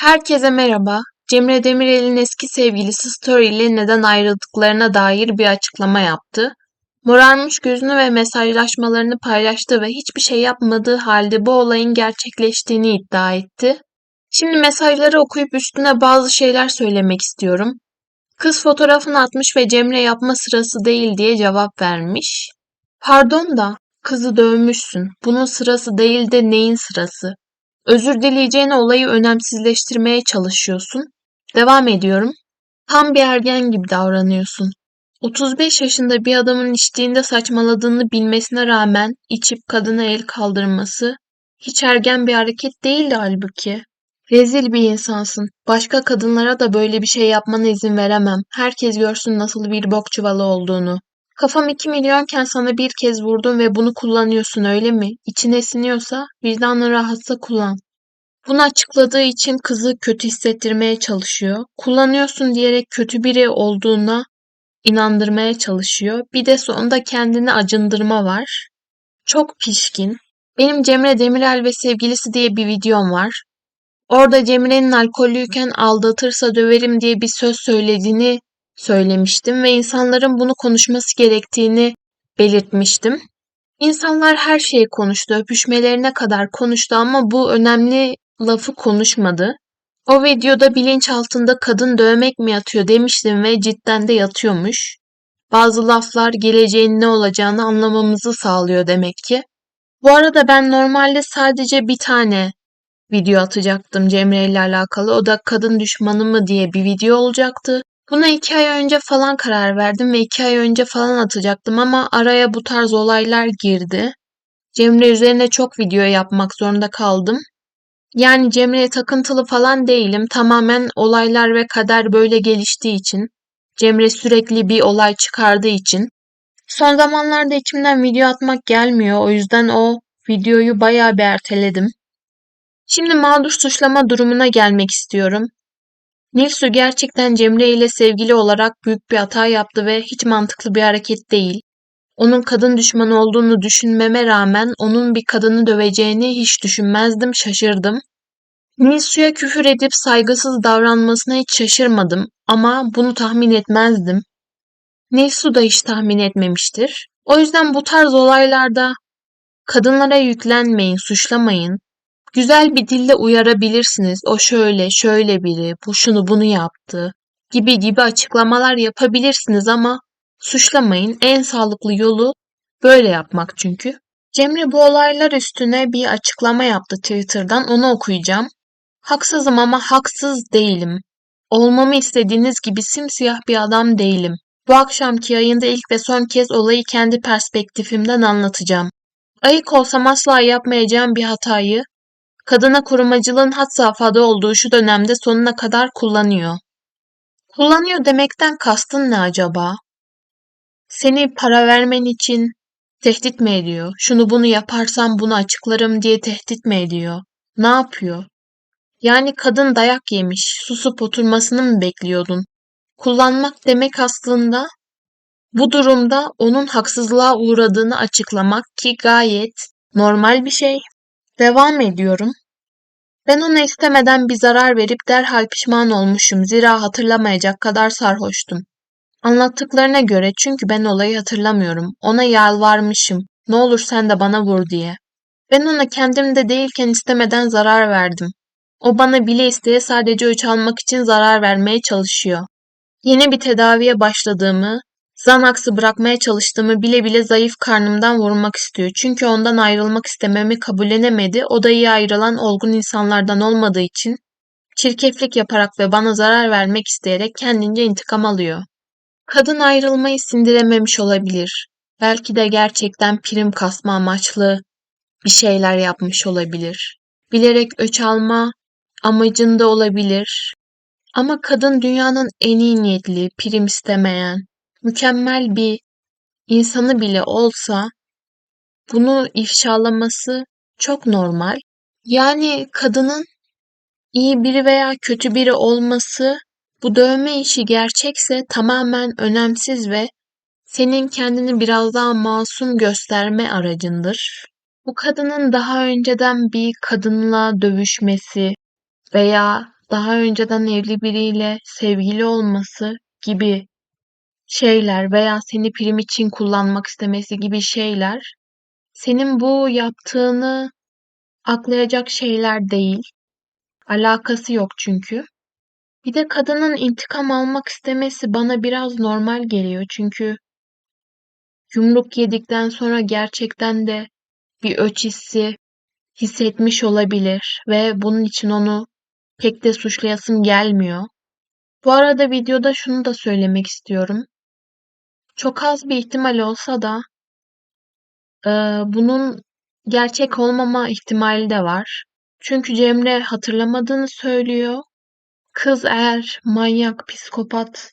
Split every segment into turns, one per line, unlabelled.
Herkese merhaba. Cemre Demirel'in eski sevgilisi Story ile neden ayrıldıklarına dair bir açıklama yaptı. Morarmış gözünü ve mesajlaşmalarını paylaştı ve hiçbir şey yapmadığı halde bu olayın gerçekleştiğini iddia etti. Şimdi mesajları okuyup üstüne bazı şeyler söylemek istiyorum. Kız fotoğrafını atmış ve Cemre yapma sırası değil diye cevap vermiş. Pardon da kızı dövmüşsün. Bunun sırası değil de neyin sırası? Özür dileyeceğine olayı önemsizleştirmeye çalışıyorsun. Devam ediyorum. Tam bir ergen gibi davranıyorsun. 35 yaşında bir adamın içtiğinde saçmaladığını bilmesine rağmen içip kadına el kaldırması hiç ergen bir hareket değildi halbuki. Rezil bir insansın. Başka kadınlara da böyle bir şey yapmana izin veremem. Herkes görsün nasıl bir bok çuvalı olduğunu. Kafam 2 milyonken sana bir kez vurdum ve bunu kullanıyorsun öyle mi? İçine siniyorsa vicdanın rahatsa kullan. Bunu açıkladığı için kızı kötü hissettirmeye çalışıyor. Kullanıyorsun diyerek kötü biri olduğuna inandırmaya çalışıyor. Bir de sonunda kendini acındırma var. Çok pişkin. Benim Cemre Demirel ve sevgilisi diye bir videom var. Orada Cemre'nin alkollüyken aldatırsa döverim diye bir söz söylediğini söylemiştim ve insanların bunu konuşması gerektiğini belirtmiştim. İnsanlar her şeyi konuştu, öpüşmelerine kadar konuştu ama bu önemli lafı konuşmadı. O videoda bilinç altında kadın dövmek mi yatıyor demiştim ve cidden de yatıyormuş. Bazı laflar geleceğin ne olacağını anlamamızı sağlıyor demek ki. Bu arada ben normalde sadece bir tane video atacaktım Cemre ile alakalı. O da kadın düşmanı mı diye bir video olacaktı. Buna iki ay önce falan karar verdim ve iki ay önce falan atacaktım ama araya bu tarz olaylar girdi. Cemre üzerine çok video yapmak zorunda kaldım. Yani Cemre'ye takıntılı falan değilim. Tamamen olaylar ve kader böyle geliştiği için. Cemre sürekli bir olay çıkardığı için. Son zamanlarda içimden video atmak gelmiyor. O yüzden o videoyu bayağı bir erteledim. Şimdi mağdur suçlama durumuna gelmek istiyorum. Nilsu gerçekten Cemre ile sevgili olarak büyük bir hata yaptı ve hiç mantıklı bir hareket değil. Onun kadın düşmanı olduğunu düşünmeme rağmen onun bir kadını döveceğini hiç düşünmezdim, şaşırdım. Nilsu'ya küfür edip saygısız davranmasına hiç şaşırmadım ama bunu tahmin etmezdim. Nilsu da hiç tahmin etmemiştir. O yüzden bu tarz olaylarda kadınlara yüklenmeyin, suçlamayın. Güzel bir dille uyarabilirsiniz. O şöyle, şöyle biri, bu şunu bunu yaptı gibi gibi açıklamalar yapabilirsiniz ama suçlamayın. En sağlıklı yolu böyle yapmak çünkü. Cemre bu olaylar üstüne bir açıklama yaptı Twitter'dan. Onu okuyacağım. Haksızım ama haksız değilim. Olmamı istediğiniz gibi simsiyah bir adam değilim. Bu akşamki yayında ilk ve son kez olayı kendi perspektifimden anlatacağım. Ayık olsam asla yapmayacağım bir hatayı kadına korumacılığın had safhada olduğu şu dönemde sonuna kadar kullanıyor. Kullanıyor demekten kastın ne acaba? Seni para vermen için tehdit mi ediyor? Şunu bunu yaparsam bunu açıklarım diye tehdit mi ediyor? Ne yapıyor? Yani kadın dayak yemiş, susup oturmasını mı bekliyordun? Kullanmak demek aslında bu durumda onun haksızlığa uğradığını açıklamak ki gayet normal bir şey. Devam ediyorum. Ben ona istemeden bir zarar verip derhal pişman olmuşum zira hatırlamayacak kadar sarhoştum. Anlattıklarına göre çünkü ben olayı hatırlamıyorum. Ona yalvarmışım. Ne olur sen de bana vur diye. Ben ona kendimde değilken istemeden zarar verdim. O bana bile isteye sadece öç almak için zarar vermeye çalışıyor. Yeni bir tedaviye başladığımı, Xanax'ı bırakmaya çalıştığımı bile bile zayıf karnımdan vurmak istiyor. Çünkü ondan ayrılmak istememi kabullenemedi. O da iyi ayrılan olgun insanlardan olmadığı için çirkeflik yaparak ve bana zarar vermek isteyerek kendince intikam alıyor. Kadın ayrılmayı sindirememiş olabilir. Belki de gerçekten prim kasma amaçlı bir şeyler yapmış olabilir. Bilerek öç alma amacında olabilir. Ama kadın dünyanın en iyi niyetli, prim istemeyen, mükemmel bir insanı bile olsa bunu ifşalaması çok normal. Yani kadının iyi biri veya kötü biri olması bu dövme işi gerçekse tamamen önemsiz ve senin kendini biraz daha masum gösterme aracındır. Bu kadının daha önceden bir kadınla dövüşmesi veya daha önceden evli biriyle sevgili olması gibi şeyler veya seni prim için kullanmak istemesi gibi şeyler senin bu yaptığını aklayacak şeyler değil. Alakası yok çünkü. Bir de kadının intikam almak istemesi bana biraz normal geliyor çünkü yumruk yedikten sonra gerçekten de bir öç hissi hissetmiş olabilir ve bunun için onu pek de suçlayasım gelmiyor. Bu arada videoda şunu da söylemek istiyorum. Çok az bir ihtimal olsa da e, bunun gerçek olmama ihtimali de var. Çünkü Cemre hatırlamadığını söylüyor. Kız eğer manyak, psikopat,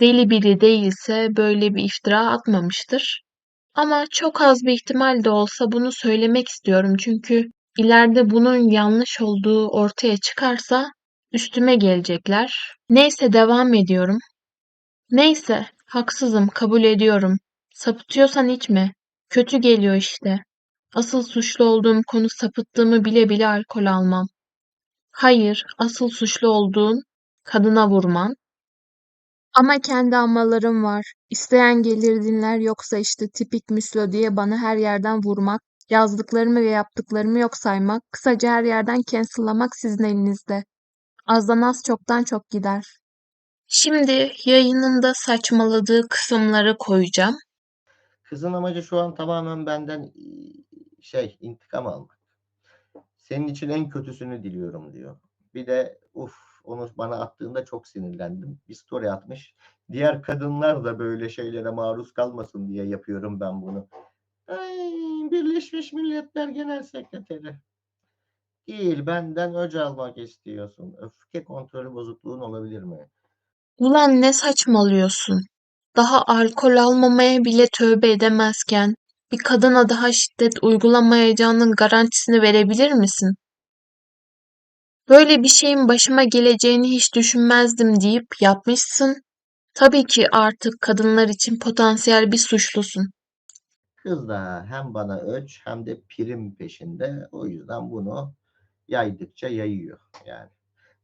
deli biri değilse böyle bir iftira atmamıştır. Ama çok az bir ihtimal de olsa bunu söylemek istiyorum. Çünkü ileride bunun yanlış olduğu ortaya çıkarsa üstüme gelecekler. Neyse devam ediyorum. Neyse, haksızım, kabul ediyorum. Sapıtıyorsan içme. Kötü geliyor işte. Asıl suçlu olduğum konu sapıttığımı bile bile alkol almam. Hayır, asıl suçlu olduğun kadına vurman. Ama kendi amalarım var. İsteyen gelir dinler yoksa işte tipik müslo diye bana her yerden vurmak, yazdıklarımı ve yaptıklarımı yok saymak, kısaca her yerden cancel'lamak sizin elinizde. Azdan az çoktan çok gider. Şimdi yayınında saçmaladığı kısımları koyacağım.
Kızın amacı şu an tamamen benden eee, şey intikam almak. Senin için en kötüsünü diliyorum diyor. Bir de uf onu bana attığında çok sinirlendim. Bir story atmış. Diğer kadınlar da böyle şeylere maruz kalmasın diye yapıyorum ben bunu. Ay, Birleşmiş Milletler Genel Sekreteri. Değil benden öc almak istiyorsun. Öfke kontrolü bozukluğun olabilir mi?
Ulan ne saçmalıyorsun? Daha alkol almamaya bile tövbe edemezken bir kadına daha şiddet uygulamayacağının garantisini verebilir misin? Böyle bir şeyin başıma geleceğini hiç düşünmezdim deyip yapmışsın. Tabii ki artık kadınlar için potansiyel bir suçlusun.
Kız da hem bana öç hem de prim peşinde. O yüzden bunu yaydıkça yayıyor yani.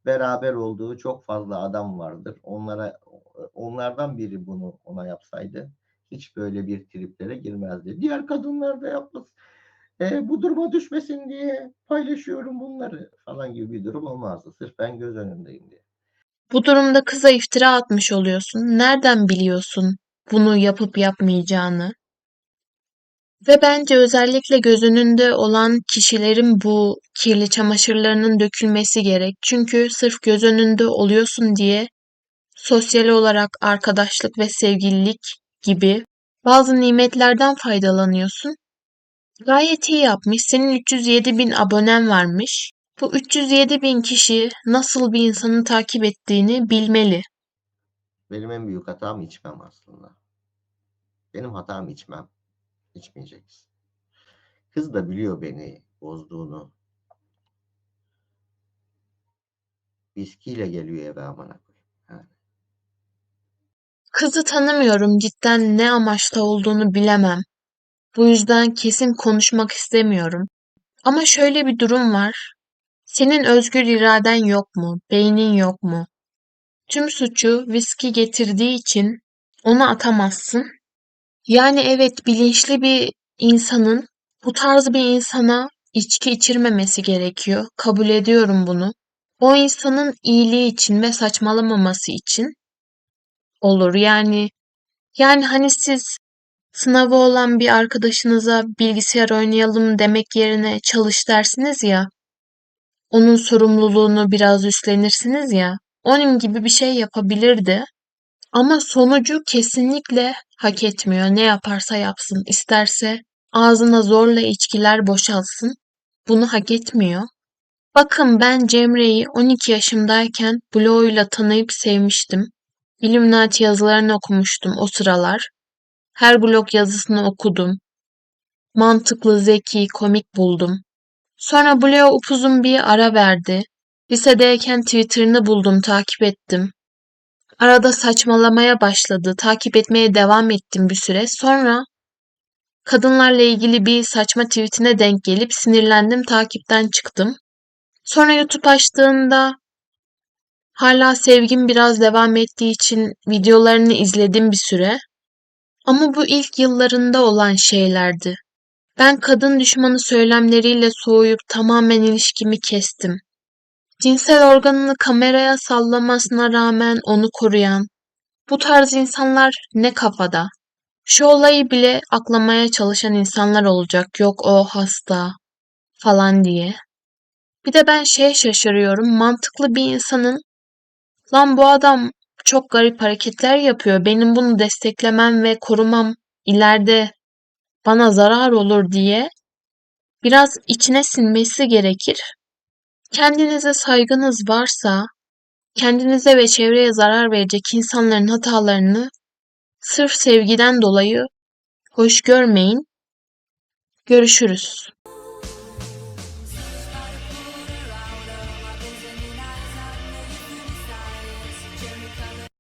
Beraber olduğu çok fazla adam vardır. Onlara onlardan biri bunu ona yapsaydı hiç böyle bir triplere girmezdi. Diğer kadınlar da yapmaz. E, bu duruma düşmesin diye paylaşıyorum bunları falan gibi bir durum olmazdı. Sırf ben göz önündeyim diye.
Bu durumda kıza iftira atmış oluyorsun. Nereden biliyorsun bunu yapıp yapmayacağını? Ve bence özellikle göz önünde olan kişilerin bu kirli çamaşırlarının dökülmesi gerek. Çünkü sırf göz önünde oluyorsun diye sosyal olarak arkadaşlık ve sevgililik gibi bazı nimetlerden faydalanıyorsun. Gayet iyi yapmış. Senin 307 bin abonen varmış. Bu 307 bin kişi nasıl bir insanı takip ettiğini bilmeli.
Benim en büyük hatam içmem aslında. Benim hatam içmem. İçmeyeceksin. Kız da biliyor beni bozduğunu. Viskiyle geliyor eve amına.
Kızı tanımıyorum cidden ne amaçta olduğunu bilemem. Bu yüzden kesin konuşmak istemiyorum. Ama şöyle bir durum var. Senin özgür iraden yok mu? Beynin yok mu? Tüm suçu viski getirdiği için ona atamazsın. Yani evet bilinçli bir insanın bu tarz bir insana içki içirmemesi gerekiyor. Kabul ediyorum bunu. O insanın iyiliği için ve saçmalamaması için olur. Yani yani hani siz sınavı olan bir arkadaşınıza bilgisayar oynayalım demek yerine çalış dersiniz ya. Onun sorumluluğunu biraz üstlenirsiniz ya. Onun gibi bir şey yapabilirdi. Ama sonucu kesinlikle hak etmiyor. Ne yaparsa yapsın. İsterse ağzına zorla içkiler boşalsın. Bunu hak etmiyor. Bakın ben Cemre'yi 12 yaşımdayken bloguyla tanıyıp sevmiştim. Illuminati yazılarını okumuştum o sıralar. Her blog yazısını okudum. Mantıklı, zeki, komik buldum. Sonra bloğa upuzun bir ara verdi. Lisedeyken Twitter'ını buldum, takip ettim. Arada saçmalamaya başladı. Takip etmeye devam ettim bir süre. Sonra kadınlarla ilgili bir saçma tweetine denk gelip sinirlendim, takipten çıktım. Sonra YouTube açtığında Hala sevgim biraz devam ettiği için videolarını izledim bir süre. Ama bu ilk yıllarında olan şeylerdi. Ben kadın düşmanı söylemleriyle soğuyup tamamen ilişkimi kestim. Cinsel organını kameraya sallamasına rağmen onu koruyan, bu tarz insanlar ne kafada? Şu olayı bile aklamaya çalışan insanlar olacak. Yok o hasta falan diye. Bir de ben şeye şaşırıyorum. Mantıklı bir insanın lan bu adam çok garip hareketler yapıyor. Benim bunu desteklemem ve korumam ileride bana zarar olur diye biraz içine sinmesi gerekir. Kendinize saygınız varsa kendinize ve çevreye zarar verecek insanların hatalarını sırf sevgiden dolayı hoş görmeyin. Görüşürüz.